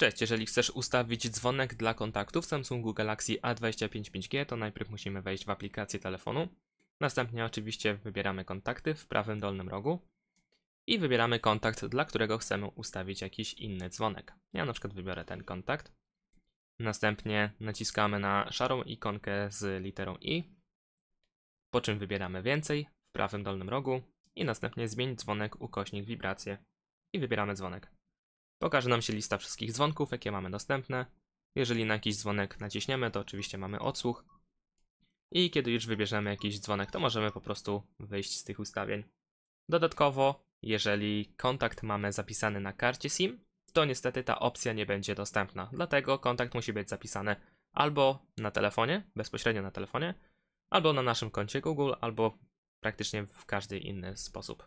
Cześć, jeżeli chcesz ustawić dzwonek dla kontaktów Samsungu Galaxy A25 5G, to najpierw musimy wejść w aplikację telefonu. Następnie oczywiście wybieramy kontakty w prawym dolnym rogu i wybieramy kontakt, dla którego chcemy ustawić jakiś inny dzwonek. Ja na przykład wybiorę ten kontakt. Następnie naciskamy na szarą ikonkę z literą I, po czym wybieramy więcej w prawym dolnym rogu i następnie zmień dzwonek ukośnik wibracje i wybieramy dzwonek. Pokaże nam się lista wszystkich dzwonków, jakie mamy dostępne. Jeżeli na jakiś dzwonek naciśniemy, to oczywiście mamy odsłuch. I kiedy już wybierzemy jakiś dzwonek, to możemy po prostu wyjść z tych ustawień. Dodatkowo, jeżeli kontakt mamy zapisany na karcie SIM, to niestety ta opcja nie będzie dostępna. Dlatego kontakt musi być zapisany albo na telefonie, bezpośrednio na telefonie, albo na naszym koncie Google, albo praktycznie w każdy inny sposób.